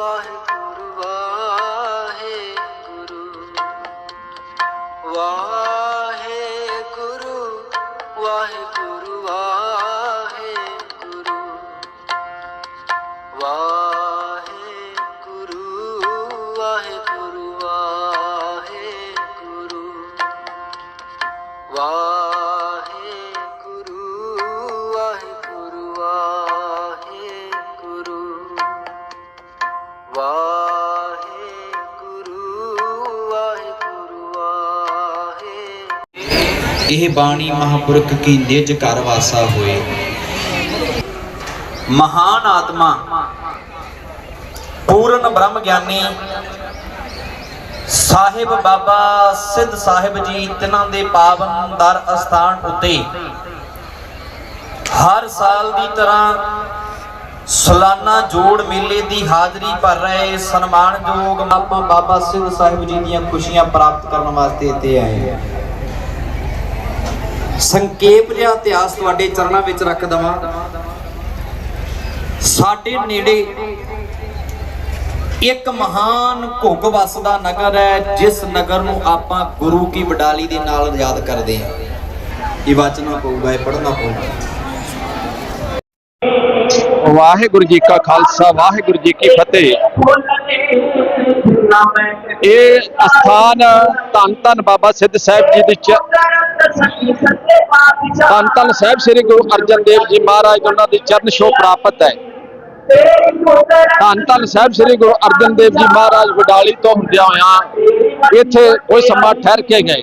ਵਾਹਿਗੁਰੂ ਵਾਹਿਗੁਰੂ ਵਾਹਿਗੁਰੂ ਵਾਹਿਗੁਰੂ ਵਾਹਿਗੁਰੂ ਵਾਹਿਗੁਰੂ ਵਾਹਿਗੁਰੂ ਵਾਹਿਗੁਰੂ ਵਾਹਿਗੁਰੂ ਇਹ ਬਾਣੀ ਮਹਾਪੁਰਖ ਕੀ ਨਿਜ ਘਰ ਵਾਸਾ ਹੋਏ। ਮਹਾਨ ਆਤਮਾ, ਪੂਰਨ ਬ੍ਰਹਮ ਗਿਆਨੀ, ਸਾਹਿਬ ਬਾਬਾ ਸਿੱਧ ਸਾਹਿਬ ਜੀ, ਤਿਨਾਂ ਦੇ ਪਾਵਨ ਦਰ ਅਸਥਾਨ ਉੱਤੇ ਹਰ ਸਾਲ ਦੀ ਤਰ੍ਹਾਂ ਸਾਲਾਨਾ ਜੋੜ ਮੇਲੇ ਦੀ ਹਾਜ਼ਰੀ ਭਰ ਰਹੇ ਸਨਮਾਨਯੋਗ ਆਪਾਂ ਬਾਬਾ ਸਿੱਧ ਸਾਹਿਬ ਜੀ ਦੀਆਂ ਖੁਸ਼ੀਆਂ ਪ੍ਰਾਪਤ ਕਰਨ ਵਾਸਤੇ ਇੱਥੇ ਆਏ। ਸੰਖੇਪ ਜਿਹਾ ਇਤਿਹਾਸ ਤੁਹਾਡੇ ਚਰਨਾਂ ਵਿੱਚ ਰੱਖ ਦਵਾਂ। ਸਾਡੇ ਨੇੜੇ ਇੱਕ ਮਹਾਨ ਘੁੱਗ ਵਸਦਾ ਨਗਰ ਹੈ, ਜਿਸ ਨਗਰ ਨੂੰ ਆਪਾਂ ਗੁਰੂ ਕੀ ਵਡਾਲੀ ਦੇ ਨਾਲ ਯਾਦ ਕਰਦੇ ਹਾਂ। ਇਹ ਵਾਚਨਾ ਪਊਗਾ, ਇਹ ਪੜ੍ਹਨਾ ਪਊਗਾ। ਵਾਹਿਗੁਰੂ ਜੀ ਕਾ ਖਾਲਸਾ, ਵਾਹਿਗੁਰੂ ਜੀ ਕੀ ਫਤਿਹ। ਇਹ ਅਸਥਾਨ ਧੰਨ ਧੰਨ ਬਾਬਾ ਸਿੱਧ ਸਾਹਿਬ ਜੀ ਦੀ ਧੰਨ ਧੰਨ ਸਾਹਿਬ ਸ੍ਰੀ ਗੁਰੂ ਅਰਜਨ ਦੇਵ ਜੀ ਮਹਾਰਾਜ, ਉਹਨਾਂ ਦੀ ਚਰਨ ਛੋਹ ਪ੍ਰਾਪਤ ਹੈ। ਧੰਨ ਧੰਨ ਸਾਹਿਬ ਸ੍ਰੀ ਗੁਰੂ ਅਰਜਨ ਦੇਵ ਜੀ ਮਹਾਰਾਜ, ਵਡਾਲੀ ਤੋਂ ਹੁੰਦਿਆਂ ਹੋਇਆਂ ਇੱਥੇ ਕੋਈ ਸਮਾਂ ਠਹਿਰ ਕੇ ਗਏ।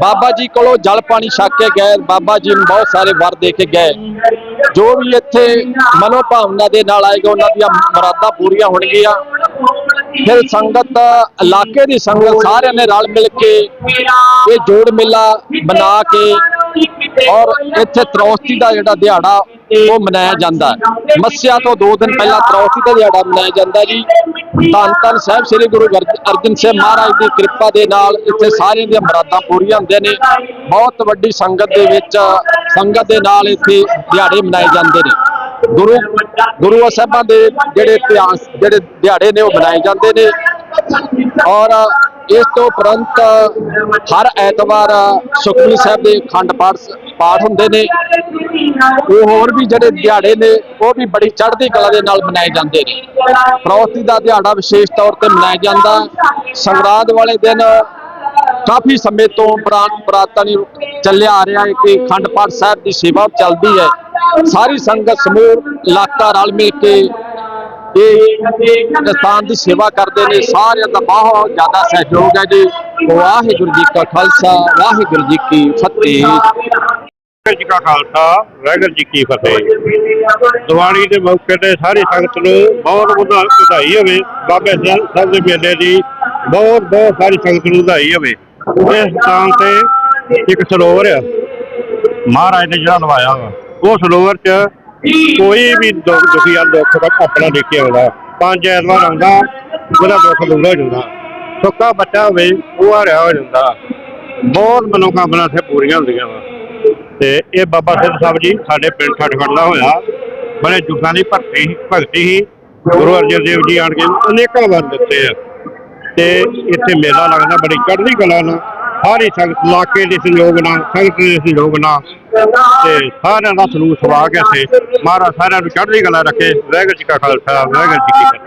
ਬਾਬਾ ਜੀ ਕੋਲੋਂ ਜਲ ਪਾਣੀ ਛਕ ਕੇ ਗਏ, ਬਾਬਾ ਜੀ ਨੂੰ ਬਹੁਤ ਸਾਰੇ ਵਰ ਦੇ ਕੇ ਗਏ। ਜੋ ਵੀ ਇੱਥੇ ਮਨੋ ਭਾਵਨਾ ਦੇ ਨਾਲ ਆਏਗਾ, ਉਹਨਾਂ ਦੀਆਂ ਮੁਰਾਦਾਂ ਪੂਰੀਆਂ ਹੋਣਗੀਆਂ। ਫਿਰ ਸੰਗਤ, ਇਲਾਕੇ ਦੀ ਸੰਗਤ ਸਾਰਿਆਂ ਨੇ ਰਲ ਮਿਲ ਕੇ ਇਹ ਜੋੜ ਮੇਲਾ ਬਣਾ ਕੇ ਔਰ ਇੱਥੇ ਤਰੋਸਤੀ ਦਾ ਜਿਹੜਾ ਦਿਹਾੜਾ ਉਹ ਮਨਾਇਆ ਜਾਂਦਾ ਮੱਸਿਆ ਤੋਂ 2 ਦਿਨ ਪਹਿਲਾਂ ਤਰੌਸਤੀ ਦਾ ਦਿਹਾੜਾ ਮਨਾਇਆ ਜਾਂਦਾ ਜੀ। ਧੰਨ ਧੰਨ ਸਾਹਿਬ ਸ੍ਰੀ ਗੁਰੂ ਅਰਜ- ਅਰਜਨ ਸਾਹਿਬ ਮਹਾਰਾਜ ਦੀ ਕਿਰਪਾ ਦੇ ਨਾਲ ਇੱਥੇ ਸਾਰਿਆਂ ਦੀਆਂ ਮੁਰਾਦਾਂ ਪੂਰੀਆਂ ਹੁੰਦੀਆਂ ਨੇ। ਬਹੁਤ ਵੱਡੀ ਸੰਗਤ ਦੇ ਵਿੱਚ ਸੰਗਤ ਦੇ ਨਾਲ ਇੱਥੇ ਦਿਹਾੜੇ ਮਨਾਏ ਜਾਂਦੇ ਨੇ। ਗੁਰੂ ਗੁਰੂ ਸਾਹਿਬਾਂ ਦੇ ਜਿਹੜੇ ਇਤਿਹਾਸ ਜਿਹੜੇ ਦਿਹਾੜੇ ਨੇ ਉਹ ਮਨਾਏ ਜਾਂਦੇ ਨੇ। ਔਰ ਇਸ ਤੋਂ ਉਪਰੰਤ ਹਰ ਐਤਵਾਰ ਸੁਖਮਨੀ ਸਾਹਿਬ ਦੇ ਅਖੰਡ ਪਾਠ ਪਾਠ ਹੁੰਦੇ ਨੇ। ਉਹ ਹੋਰ ਵੀ ਜਿਹੜੇ ਦਿਹਾੜੇ ਨੇ, ਉਹ ਵੀ ਬੜੀ ਚੜ੍ਹਦੀ ਕਲਾ ਦੇ ਨਾਲ ਮਨਾਏ ਜਾਂਦੇ ਨੇ। ਪ੍ਰੌਸਤੀ ਦਾ ਦਿਹਾੜਾ ਵਿਸ਼ੇਸ਼ ਤੌਰ ਤੇ ਮਨਾਇਆ ਜਾਂਦਾ। ਸੰਗਰਾਂਦ ਵਾਲੇ ਦਿਨ ਕਾਫੀ ਸਮੇਂ ਤੋਂ ਪੁਰਾਣ ਪੁਰਾਤਨ ਚੱਲਿਆ ਆ ਰਿਹਾ ਹੈ ਕਿ ਅਖੰਡ ਪਾਠ ਸਾਹਿਬ ਦੀ ਸੇਵਾ ਚੱਲਦੀ ਹੈ। ਸਾਰੀ ਸੰਗਤ ਸਮੂਹ, ਇਲਾਕਾ ਰਲ ਮਿਲ ਕੇ ਇਹ ਸਥਾਨ ਦੀ ਸੇਵਾ ਕਰਦੇ ਨੇ। ਸਾਰਿਆਂ ਦਾ ਬਹੁਤ ਜ਼ਿਆਦਾ ਸਹਿਯੋਗ ਹੈ ਜੀ। ਵਾਹਿਗੁਰੂ ਜੀ ਕਾ ਖਾਲਸਾ, ਵਾਹਿਗੁਰੂ ਜੀ ਕੀ ਫਤਿਹ। ਵਾਹਿਗੁਰੂ ਜੀ ਕਾ ਖਾਲਸਾ, ਵਾਹਿਗੁਰੂ ਜੀ ਕੀ ਫਤਿਹ। ਦੀਵਾਲੀ ਦੇ ਮੌਕੇ ਤੇ ਸਾਰੀ ਸੰਗਤ ਨੂੰ ਬਹੁਤ ਵਧਾ- ਵਧਾਈ ਹੋਵੇ। ਬਾਬੇ ਸਾਹਿਬ ਦੇ ਮੇਲੇ ਦੀ ਬਹੁਤ ਬਹੁਤ ਸਾਰੀ ਸੰਗਤ ਨੂੰ ਵਧਾਈ ਹੋਵੇ। ਇਸ ਸਥਾਨ ਤੇ ਇੱਕ ਸਰੋਵਰ ਆ। ਮਹਾਰਾਜ ਨੇ ਜਿਹੜਾ ਲਵਾਇਆ ਵਾ, ਉਹ ਸਰੋਵਰ 'ਚ ਕੋਈ ਵੀ ਦੁੱਖ ਦੁਖੀਆ ਦੁੱਖ ਦਾ ਆਪਣਾ ਲੈ ਕੇ ਆਉਂਦਾ ਪੰਜ ਐਤਵਾਰ ਆਉਂਦਾ ਉਹਦਾ ਦੁੱਖ ਦੂਰ ਹੋ ਜਾਂਦਾ। ਸੁੱਕਾ ਬੱਚਾ ਹੋਵੇ, ਉਹ ਹਰਿਆ ਹੋ ਜਾਂਦਾ। ਬਹੁਤ ਮਨੋਕਾਮਨਾ ਇੱਥੇ ਪੂਰੀਆਂ ਹੁੰਦੀਆਂ ਵਾ। ਤੇ ਇਹ ਬਾਬਾ ਸਿੱਧ ਸਾਹਿਬ ਜੀ ਸਾਡੇ ਪਿੰਡ ਠੱਠਗੜਲਾ ਹੋਇਆ। ਬੜੇ ਯੁੱਗਾਂ ਦੀ ਭਗਤੀ ਭਗਤੀ ਸੀ। ਗੁਰੂ ਅਰਜਨ ਦੇਵ ਜੀ ਆਣ ਕੇ ਅਨੇਕਾਂ ਵਰ ਦਿੱਤੇ ਆ। ਤੇ ਇੱਥੇ ਮੇਲਾ ਲੱਗਦਾ, ਬੜੀ ਚੜ੍ਹਦੀ ਕਲਾ ਨਾਲ। ਸਾਰੀ ਸੰਗਤ ਇਲਾਕੇ ਦੇ ਸਹਿਯੋਗ ਨਾਲ, ਸੰਗਤ ਦੇ ਸਹਿਯੋਗ ਨਾਲ। ਤੇ ਸਾਰਿਆਂ ਦਾ ਸਲੂਕ ਸਵਾ ਕੇ ਇੱਥੇ। ਮਹਾਰਾਜ ਸਾਰਿਆਂ ਨੂੰ ਚੜ੍ਹਦੀ ਕਲਾ ਰੱਖੇ। ਵਾਹਿਗੁਰੂ ਜੀ ਕਾ ਖਾਲਸਾ, ਵਾਹਿਗੁਰੂ ਜੀ ਕੀ ਫਤਿਹ।